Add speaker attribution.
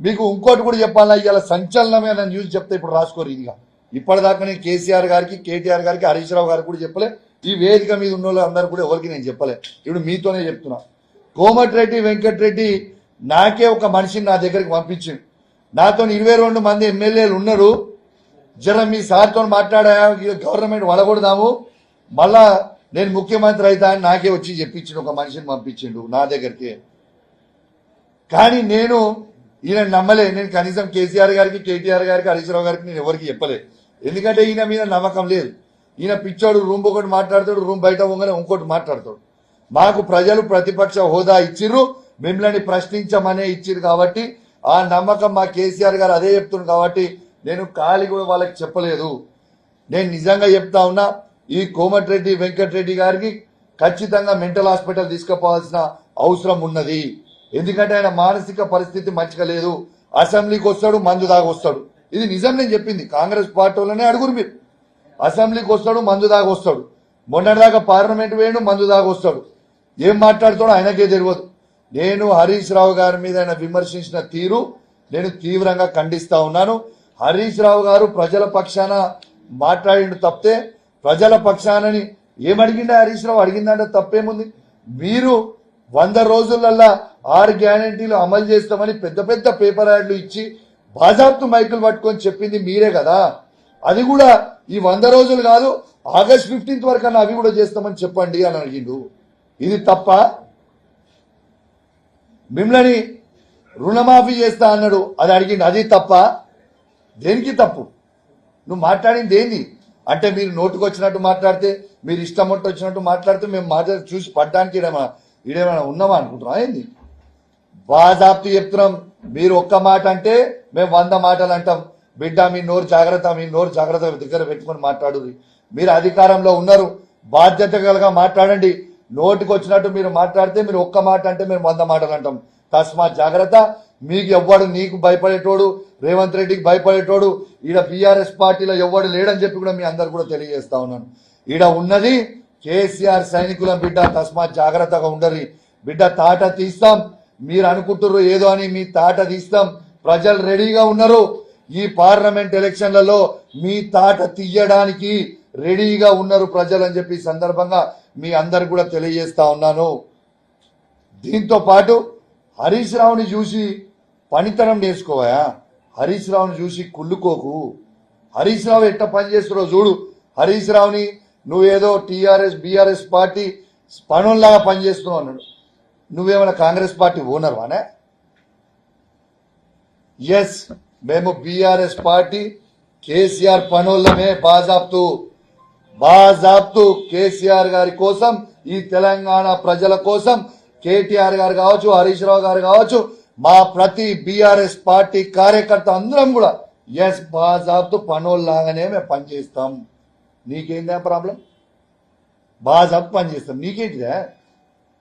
Speaker 1: మీకు ఇంకోటి కూడా చెప్పాలా? ఇవాళ సంచలనమైన న్యూస్ చెప్తే ఇప్పుడు రాసుకోరు ఇదిగా. ఇప్పటిదాకా నేను కేసీఆర్ గారికి కేటీఆర్ గారికి హరీష్ రావు గారికి కూడా చెప్పలే. ఈ వేదిక మీద ఉన్న వాళ్ళందరూ కూడా ఎవరికి నేను చెప్పలే. ఇప్పుడు మీతోనే చెప్తున్నా. కోమటిరెడ్డి వెంకటరెడ్డి నాకే ఒక మనిషిని నా దగ్గరికి పంపించింది నాతో ఇరవై రెండు మంది ఎమ్మెల్యేలు ఉన్నారు. జర మీ సార్తో మాట్లాడా? గవర్నమెంట్ వడగొడదాము. మళ్ళా నేను ముఖ్యమంత్రి అవుతా అని నాకే వచ్చి చెప్పించిండు. ఒక మనిషిని పంపించిండు నా దగ్గరికి. కానీ నేను ఈయన నమ్మలే. నేను కనీసం కేసీఆర్ గారికి కేటీఆర్ గారికి హరీష్ గారికి నేను ఎవరికి చెప్పలే. ఎందుకంటే ఈయన మీద నమ్మకం లేదు. ఈయన పిచ్చోడు రూమ్ ఒకటి మాట్లాడతాడు రూమ్ బయట ఉండగానే ఇంకోటి మాట్లాడతాడు. మాకు ప్రజలు ప్రతిపక్ష హోదా ఇచ్చిర్రు మిమ్మల్ని ప్రశ్నించమనే ఇచ్చిర్రు కాబట్టి ఆ నమ్మకం మా కేసీఆర్ గారు అదే చెప్తున్నారు కాబట్టి నేను ఖాళీ కూడా వాళ్ళకి చెప్పలేదు. నేను నిజంగా చెప్తా ఉన్నా ఈ కోమటిరెడ్డి వెంకటరెడ్డి గారికి ఖచ్చితంగా మెంటల్ హాస్పిటల్ తీసుకుపోవాల్సిన అవసరం ఉన్నది. ఎందుకంటే ఆయన మానసిక పరిస్థితి మంచిగా లేదు. అసెంబ్లీకి వస్తాడు మందు దాకా వస్తాడు. ఇది నిజం నేను చెప్పింది. కాంగ్రెస్ పార్టీ వాళ్ళనే అడుగురు మీరు. అసెంబ్లీకి వస్తాడు మందు దాకా వస్తాడు. మొన్నటిదాకా పార్లమెంట్ వేయడు మందు దాకా వస్తాడు. ఏం మాట్లాడుతాడో ఆయనకే తెలియదు. నేను హరీష్ రావు గారి మీద ఆయన విమర్శించిన తీరు నేను తీవ్రంగా ఖండిస్తా ఉన్నాను. హరీష్ రావు గారు ప్రజల పక్షాన మాట్లాడిండు తప్పితే ప్రజల పక్షానని ఏమడిగిండే హరీష్ రావు? అడిగిందంటే తప్పేముంది? మీరు వంద రోజులల్లా ఆరు గ్యారంటీలు అమలు చేస్తామని పెద్ద పెద్ద పేపర్ యాడ్లు ఇచ్చి బాజాబ్తు మైకులు పట్టుకొని చెప్పింది మీరే కదా. అది కూడా ఈ వంద రోజులు కాదు ఆగస్ట్ ఫిఫ్టీన్త్ వరకు అన్న అవి కూడా చేస్తామని చెప్పండి అని అడిగిండు. ఇది తప్ప మిమ్మల్ని రుణమాఫీ చేస్తా అన్నాడు. అది అడిగిండు. అది తప్ప దేనికి తప్పు? నువ్వు మాట్లాడింది ఏంది? అంటే మీరు నోటుకు వచ్చినట్టు మాట్లాడితే మీరు ఇష్టం ఉంటే వచ్చినట్టు మాట్లాడితే మేము మాట్లాడి చూసి పడ్డానికి ఇడేమైనా ఇడేమైనా ఉన్నామా అనుకుంటున్నాం ఏంది? బాజాప్తు చెప్తున్నాం. మీరు ఒక్క మాట అంటే మేము వంద మాటలు అంటాం. బిడ్డ మీ నోరు జాగ్రత్త మీ నోరు జాగ్రత్త దగ్గర పెట్టుకొని మాట్లాడు. మీరు అధికారంలో ఉన్నారు. బాధ్యత కలగా మాట్లాడండి. నోటికి వచ్చినట్టు మీరు మాట్లాడితే మీరు ఒక్క మాట అంటే మేము వంద మాటలు అంటాం. తస్మాత్ జాగ్రత్త. మీకు ఎవ్వడు నీకు భయపడేటోడు రేవంత్ రెడ్డికి భయపడేటోడు ఈడ బీఆర్ఎస్ పార్టీలో ఎవ్వడు లేడని చెప్పి కూడా మీ అందరు కూడా తెలియజేస్తా ఉన్నాను. ఈడ ఉన్నది కేసీఆర్ సైనికుల బిడ్డ తస్మాత్ జాగ్రత్తగా ఉండరు బిడ్డ తాట తీస్తాం. మీరు అనుకుంటుర్రు ఏదో అని మీ తాట తీస్తాం. ప్రజలు రెడీగా ఉన్నారు. ఈ పార్లమెంట్ ఎలక్షన్లలో మీ తాట తీయడానికి రెడీగా ఉన్నారు ప్రజలు అని చెప్పి సందర్భంగా మీ అందరు కూడా తెలియజేస్తా ఉన్నాను. దీంతో పాటు హరీష్ రావుని చూసి పనితనం నేర్చుకోవా హరీష్ రావుని చూసి కుళ్ళుకోకు. హరీష్ రావు ఎట్ట పని చూడు. హరీష్ రావుని నువ్వేదో టీఆర్ఎస్ బీఆర్ఎస్ పార్టీ పనుల్లాగా పనిచేస్తున్నావు అన్నాడు. నువ్వేమైనా కాంగ్రెస్ పార్టీ ఓనర్ వానే ఎస్ మేము బీఆర్ఎస్ పార్టీ కేసీఆర్ పనులమే బాజాప్తు. బాజాబ్తు కేసీఆర్ గారి కోసం ఈ తెలంగాణ ప్రజల కోసం కేటీఆర్ గారు కావచ్చు హరీష్ రావు గారు కావచ్చు మా ప్రతి బీఆర్ఎస్ పార్టీ కార్యకర్త అందరం కూడా ఎస్ బాజాప్తు పనుల్లాగానే మేము పనిచేస్తాం. నీకేందా ప్రాబ్లం బాజాబ్ పనిచేస్తాం. నీకేంటిదే?